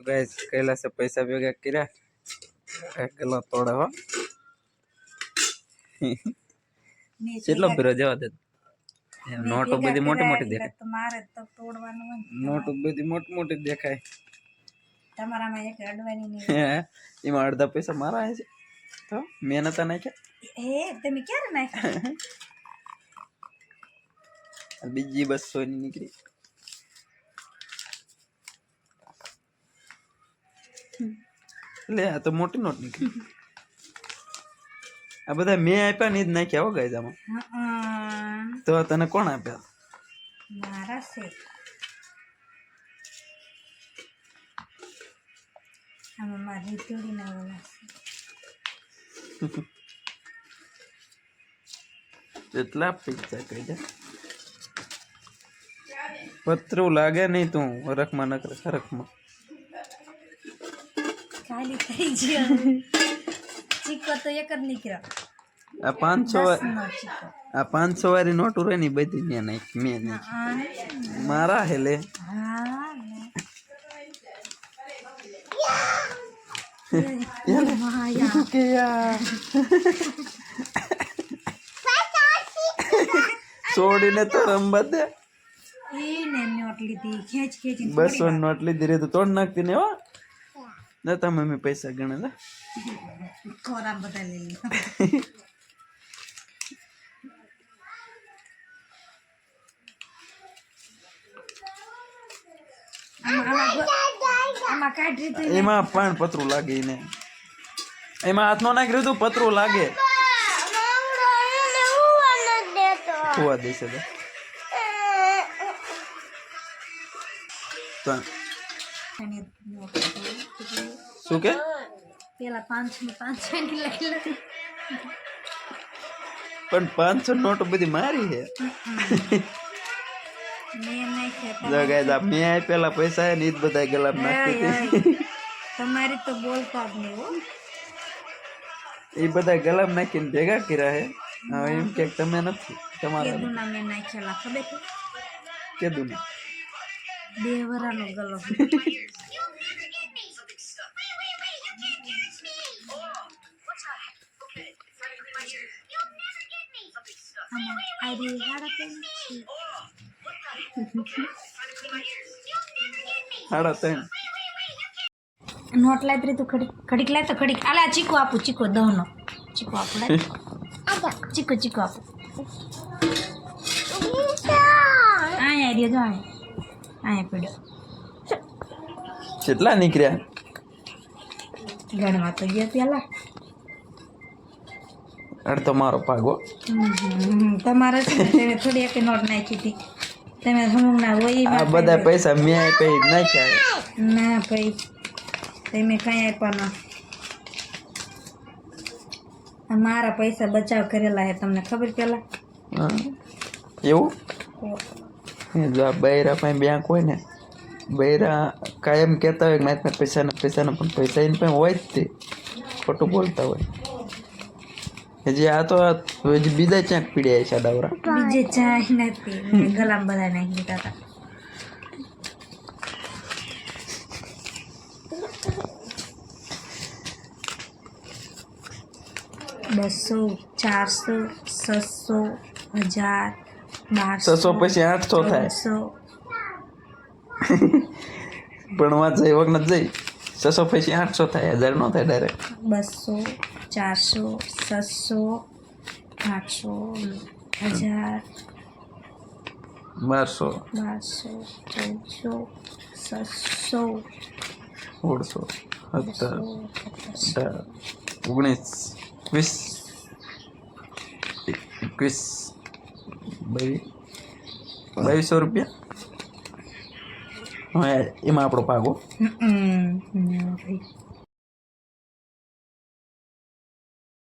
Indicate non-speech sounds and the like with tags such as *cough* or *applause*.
Guys કૈલાસે પૈસા ભેગા કર્યા. એક તોડે હો કેટલો પીરો જવા દે? નોટો બધી મોટી મોટી દેખાય. મારે તો તોડવાનું નોટો બધી મોટી મોટી દેખાય. તમારામાં એક અડવાની નહીં એમાં અડધા પૈસા મારા છે તો મહેનત નાખ્યા? એ તમે ક્યારે નાખ્યા? *laughs* બીજી બસો ની નીકળી. લે આ તો મોટી નોટ નીકળી. આ બધા મેં આપ્યા ને જ નાખ્યા હો ગાય આમાં તો તને કોણ આપ્યા? મારા છે આમાં મારી જોડીના ઓલા *laughs* છે પૈસા કહી દે પતરું લાગે નહીં તું હરખમાં નકર હરખમાં. ખાલી થઈ ગયો ચીકો તો એક જ નીકળ્યો આ પાંચસો વા- નો ચીકો આ પાંચસો વાળી નોટો રહે ને ઈ બધી મેં નાખી મેં નાખી હા મારા હેલે હા ને. માયા કે યાર છોડીને તો રમવા દે એને નોટ લીધી ખેંચ ખેંચીને બસો ની નોટ લીધી રે તો તોડ નાખતી ને હો નતા મમ્મી પૈસા ગણે લે. ખોરાક બધા લઈ તો એમાં પણ પતરું લાગે એને. એમાં હાથમાં નાખ્યું નાખી રહ્યું પતરું લાગે. ખોવા દેશે તો તો એની નોટ લીધી. શું કે પેલા પાંચસો ની પાંચસો ની લઈ લે પણ પાંચસો નોટ બધી મારી છે મેં નાખ્યા જો guys, આ મેં આપેલા પૈસા હે ને ઈ જ બધા ગલામ નાખી હતી તમારી તો બોલતા જ નહીં હો એ બધા ગલામ નાખીને ભેગા કર્યા હે હવે એમ કે તમે નથી તમારા કેદુના મેં નાખેલા ખબર છે કીધું ને બે વરાનો ગલો આમાં આરી હાડા પેન છે. સાડા ત્રણ નોટ લાય તરી તું ખડી ખડીક લાય તો ખડીક. આલે ચીકુ આપું ચીકુ દહનો. ચીકુ આપું લાય. ચીકુ ચીકુ આપું. આયા રહ્યો જો આયા. આયા પડ્યો. કેટલા નીકળ્યા? ગણવા તો ગયા પેલા. અડધો મારો ભાગો. હમ, તમારે છે ને તમે થોડી એક નોટ નાખી હતી. તમે હમણાં હોય આ બધા પૈસા મેં કઈ નાખ્યા. હે. ના ભાઈ તમે કાંઈ આપ્યા ના. આ મારા પૈસા બચાવ કરેલા હે તમને ખબર પેલા? હા. એવું? એ જો આ બૈરા પાસે બેંક હોય ને બૈરા કાયમ કહેતા હોય કે મારી પાસે પૈસા ને પૈસા ને પણ પૈસા એની પાસે હોય જ તે. ખોટું બોલતા હોય. હજી આ તો હજી બીજા ક્યાંક પીડ્યા છે ડાવરા બીજે જાય નથી. ગલામ બધા નાખી દીધા હતા. બસો ચારસો છસો હજાર બારસો છસો પછી આઠસો થાય. પણ *laughs* ભણવા જઈ વખત જઈ. છસો પછી આઠસો થાય હજાર નો થાય ડાયરેક્ટ બસો ચારસો છસો આઠસો હજાર બારસો. બારસો ચૌદસો છસો સોળસો સત્તર અઢાર ઓગણીસ વીસ એકવીસ બાવીસ બાવીસો રૂપિયા. yung mga, yung propago? Mm-mm. Okay.